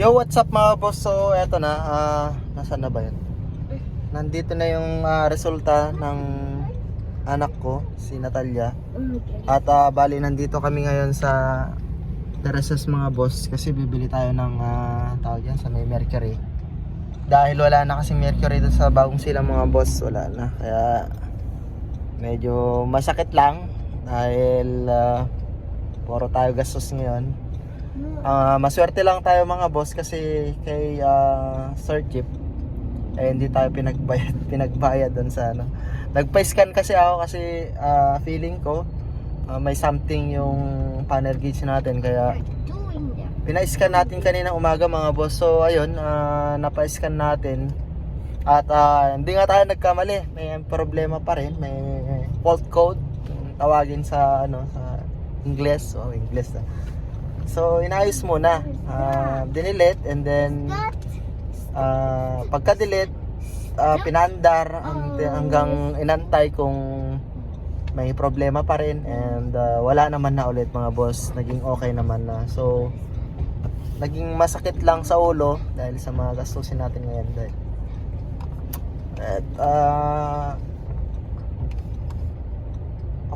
Yo, what's up mga boss? So, eto na. ah nasaan na ba yun? Nandito na yung ah, resulta ng anak ko, si Natalia. At ah, bali, nandito kami ngayon sa terraces mga boss kasi bibili tayo ng ah, tawag yan sa may Mercury. Dahil wala na kasi Mercury doon sa bagong sila mga boss, wala na. Kaya medyo masakit lang dahil ah, puro tayo gastos ngayon. Ah, maswerte lang tayo mga boss kasi kay ah, Sir Jeep eh hindi tayo pinagbayad pinagbayad doon sa ano. Nagpa-scan kasi ako kasi ah, feeling ko ah, may something yung panel gauge natin kaya pina-scan natin kanina umaga mga boss. So ayun, ah, napa-scan natin. At ah, hindi nga tayo nagkamali. May problema pa rin. May fault code. Tawagin sa ano sa Ingles. Oh, Ingles na. So inayos muna. Ah, dinilit and then ah, pagka-delete ah, pinandar hang- hanggang inantay kung may problema pa rin and ah, wala naman na ulit mga boss. Naging okay naman na. So naging masakit lang sa ulo dahil sa mga gastusin natin ngayon dahil. At ah,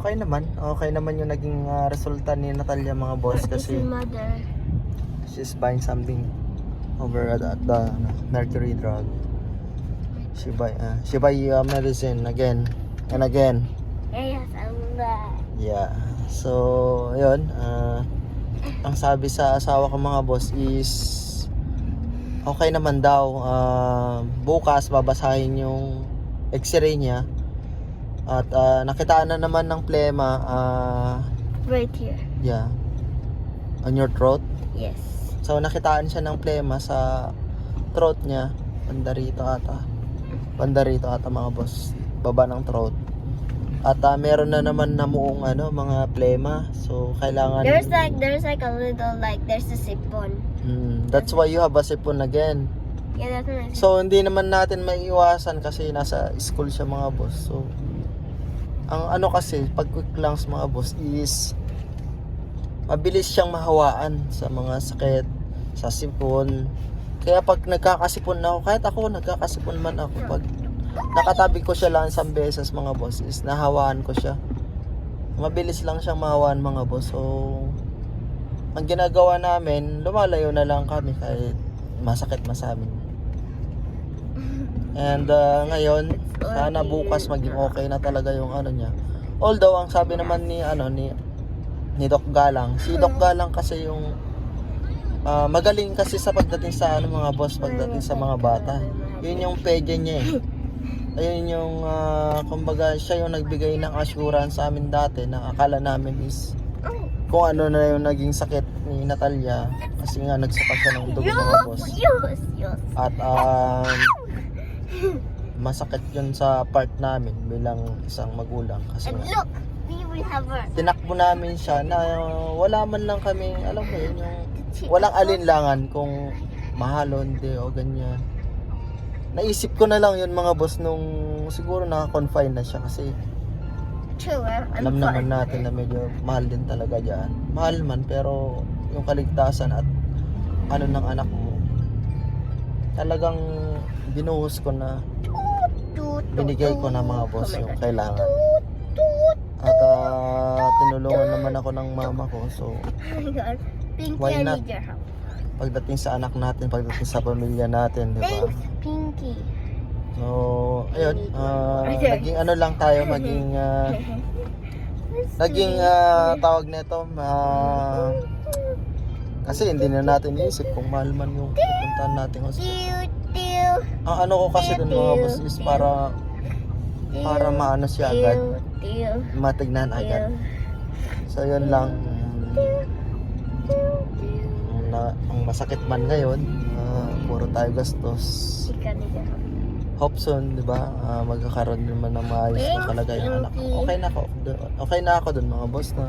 okay naman. Okay naman yung naging ah, resulta ni Natalia mga boss kasi mother. she's buying something over at, at the ano, mercury drug. She buy uh, she buy uh, medicine again and again. Yes, I'm yeah. So yun uh, ang sabi sa asawa ko mga boss is okay naman daw. Uh, bukas babasahin yung x-ray niya at uh, nakitaan na naman ng plema uh, Right here. yeah on your throat Yes. So nakitaan siya ng plema sa throat niya. Banda rito ata. Banda rito ata mga boss. Baba ng throat. At ah, meron na naman namuong ano, mga plema. So kailangan There's like there's like a little like there's a sipon. Mm, that's why you have a sipon again. Yeah, that's said. So hindi naman natin maiiwasan kasi nasa school siya mga boss. So ang ano kasi pag quick lungs mga boss is mabilis siyang mahawaan sa mga sakit, sa sipon. Kaya pag nagkakasipon na ako, kahit ako nagkakasipon man ako, pag nakatabi ko siya lang isang beses mga boss, is nahawaan ko siya. Mabilis lang siyang mahawaan mga boss. So, ang ginagawa namin, lumalayo na lang kami kahit masakit man sa amin. And uh, ngayon, sana bukas maging okay na talaga yung ano niya. Although ang sabi naman ni ano ni ni Doc Galang, si Doc Galang kasi yung ah, magaling kasi sa pagdating sa ano mga boss pagdating sa mga bata. Yun yung pedye niya eh. Ayun yung ah, kumbaga siya yung nagbigay ng assurance sa amin dati na akala namin is kung ano na yung naging sakit ni Natalia kasi nga nagsapak siya ng dugo mga boss. At um, masakit yun sa part namin bilang isang magulang kasi And nga look, we will have her. tinakbo namin siya na wala man lang kami alam mo yun yung walang alinlangan kung mahal o hindi o ganyan naisip ko na lang yun mga boss nung siguro naka-confine na siya kasi True, I'm alam far. naman natin na medyo mahal din talaga dyan mahal man pero yung kaligtasan at ano ng anak mo talagang binuhos ko na binigay ko na mga boss Oh yung kailangan at ah, tinulungan naman ako ng mama ko so Oh. Pinky, Why not? pagdating sa anak natin pagdating sa pamilya natin di ba Thanks, Pinky. So ayun ah, naging ano lang tayo maging ah, naging ah, tawag nito ah, kasi hindi na natin iisip kung mahal man yung pupuntahan natin hospital. Ang ano ko kasi dun mga boss is para para maano siya agad. matignan agad. so yun lang. Ang, na, ang masakit man ngayon ah, puro tayo gastos. Ika, soon, di ba? Ah, magkakaroon naman ng maayos na talaga yung anak ko. Okay na ako. Okay na ako dun mga boss na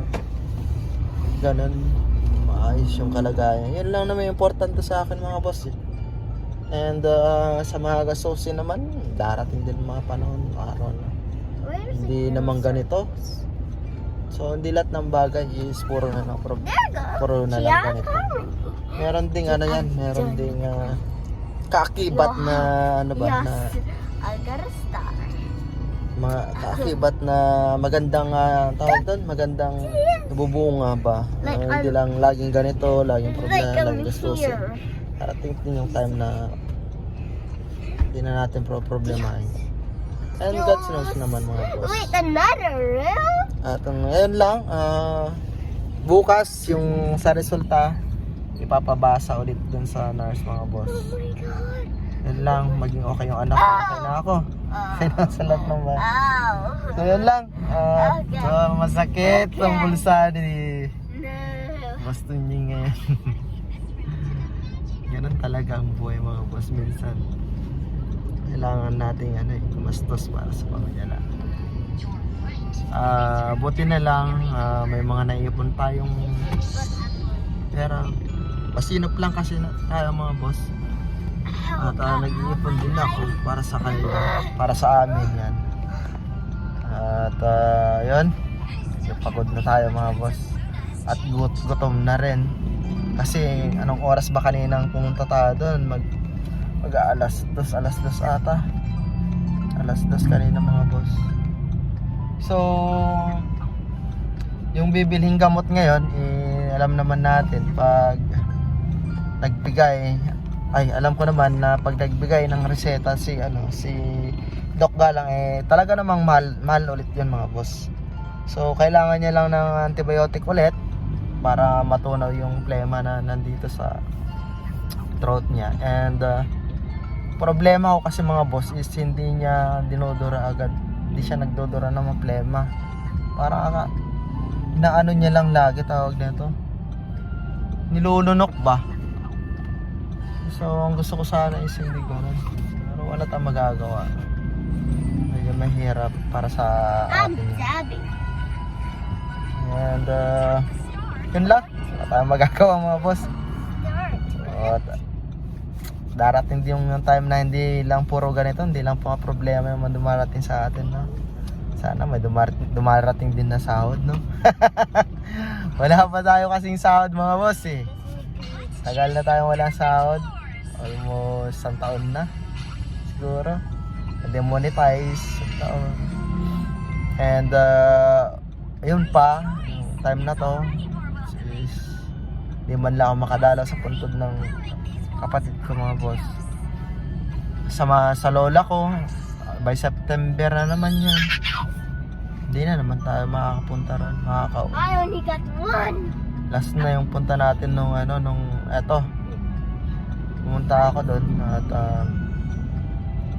ganun maayos yung kalagayan. Yan lang naman yung importante sa akin mga boss eh. And ah, sa mga gastusin naman, darating din mga panahon, araw na. Hindi naman ganito. So, hindi lahat ng bagay is puro na lang, puro, puro na lang ganito. Meron ding ano yan, meron ding ah, kaakibat na ano ba na Yes. I got a star. mga kaakibat na magandang ah, tawag doon, magandang nabubunga ba. Like, Ah, hindi lang laging ganito, laging Like problema, I'm laging gastusin. here. Parating din yung time na hindi na natin pro problemahin. And God knows naman mga boss. Wait, another room? At ang ngayon lang, ah, bukas yung sa resulta, ipapabasa ulit dun sa nurse mga boss. Oh my God. Yun lang, maging okay yung anak ko. Okay na ako. Okay na sa lahat ng bahay. So yun lang. Ah, Okay. so, masakit ang bulsa ni No. Boston niya ngayon. Ganun talaga ang buhay mga boss minsan. Kailangan natin ano eh, gumastos para sa pamilya natin. Ah, buti na lang ah, may mga naipon tayong pera. Masinop lang kasi na, tayo mga boss. At ah, nag-iipon din ako para sa kanila, para sa amin yan. At ah, yun, pagod na tayo mga boss. At gut gutom na rin. Kasi anong oras ba kaninang pumunta tayo doon? Mag, mag alas dos, alas dos ata. Alas dos kanina mga boss. So, yung bibilhin gamot ngayon, eh, alam naman natin pag nagbigay ay alam ko naman na pag nagbigay ng reseta si ano si Doc Galang eh talaga namang mahal, mahal ulit yun mga boss. So kailangan niya lang ng antibiotic ulit para matunaw yung plema na nandito sa throat niya. And uh, problema ko kasi mga boss is hindi niya dinodora agad. Hindi siya nagdodora ng plema. Para ka inaano niya lang lagi tawag nito. Nilulunok ba So, ang gusto ko sana is hindi ganun. Pero wala tayong magagawa. Medyo mahirap para sa atin. And, uh, yun lang. Wala tayong magagawa mga boss. So, at- darating din yung time na hindi lang puro ganito, hindi lang po problema yung mga dumarating sa atin, no? Sana may dumarating, dumarating din na sahod, no? wala pa tayo kasing sahod mga boss, eh. Tagal na tayong walang sahod. Almost isang taon na. Siguro. Na-demonetize. Taon. And, uh, ayun pa, time na to, is, di man lang ako makadalaw sa puntod ng kapatid ko mga boss. Sa, ma- sa lola ko, by September na naman yun. Hindi na naman tayo makakapunta ron. Makaka I only got one. last na yung punta natin nung ano nung eto pumunta ako doon at um,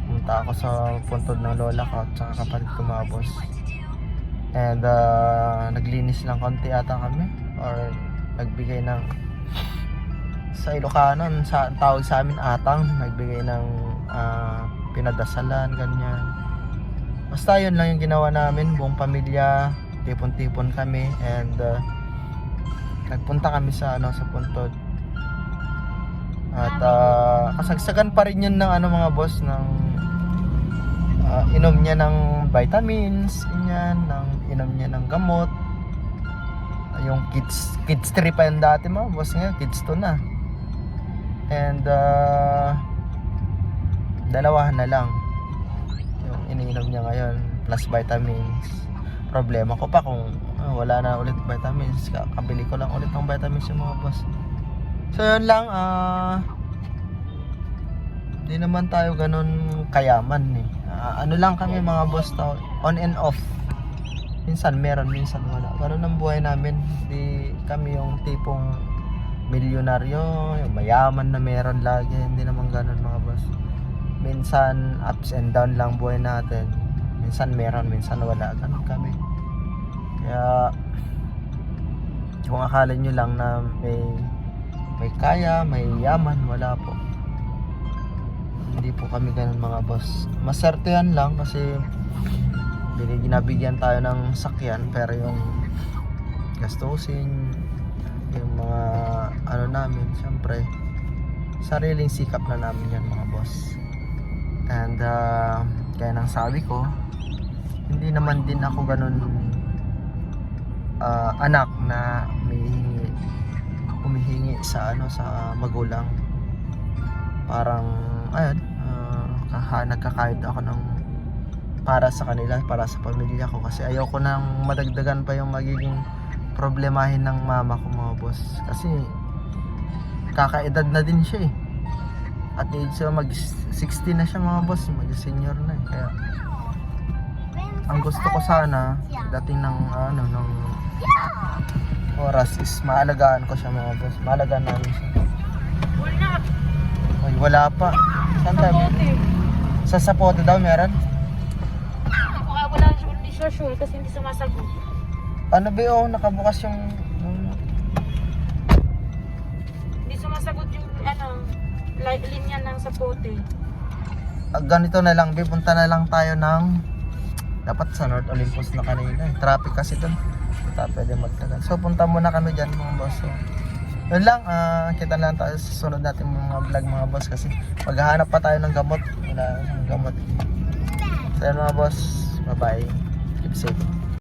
pumunta ako sa puntod ng lola ko at saka kapatid ko boss. And uh, naglinis lang konti ata kami or nagbigay ng sa Ilocano sa tawag sa amin atang. Nagbigay ng ah, pinadasalan ganyan. Basta yun lang yung ginawa namin buong pamilya tipon-tipon kami and uh, nagpunta kami sa ano sa Puntod. At ah, kasagsagan pa rin yun ng ano mga boss ng ah, inom niya ng vitamins, ganyan, ng inom niya ng gamot. Ah, yung kids kids 3 pa yung dati mga boss ngayon, kids 2 na. And uh, dalawahan na lang yung iniinom niya ngayon plus vitamins problema ko pa kung ah, wala na ulit vitamins kakabili ko lang ulit ng vitamins yung mga boss so yun lang ah hindi naman tayo ganun kayaman eh. Ah, ano lang kami mga boss tao, on and off. Minsan meron minsan wala. Ganun ang buhay namin. Hindi kami yung tipong milyonaryo yung mayaman na meron lagi. Hindi naman ganun mga boss. Minsan ups and down lang buhay natin. Minsan meron minsan wala. Ganun kami. Kaya kung akala nyo lang na may may kaya, may yaman, wala po. Hindi po kami ganun mga boss. Masertehan lang kasi binig nabigyan tayo ng sakyan pero yung gastusin yung mga ano namin syempre sariling sikap na namin yan mga boss. And uh, kaya nang sabi ko hindi naman din ako ganun ah, anak na may humihingi sa ano sa magulang. Parang ayun, ah, kaha, nagkakayod ako ng para sa kanila, para sa pamilya ko kasi ayoko nang madagdagan pa yung magiging problemahin ng mama ko mga boss. Kasi kakaedad na din siya eh. At age so mag 60 na siya mga boss, mag senior na eh. Kaya ang gusto ko sana dating ng ano ng oras is maalagaan ko siya mga boss. Maalagaan namin siya. Wala. Ay, wala pa. Saan tayo? Sa Sapote daw meron? Wala, wala siya, hindi siya sure kasi hindi sumasagot. Ano ba yun? Nakabukas yung... yung- Hindi sumasagot yung ano, like, linya ng sapote. Ah, ganito na lang, be, punta na lang tayo ng dapat sa North Olympus na kanina. eh. Traffic kasi doon. Tayo pwede magtagal. So punta muna kami dyan mga boss. So, yun lang, ah, kita lang tayo sa sunod natin mga vlog mga boss kasi maghahanap pa tayo ng gamot. Wala ng gamot. So mga boss, bye bye. Keep safe.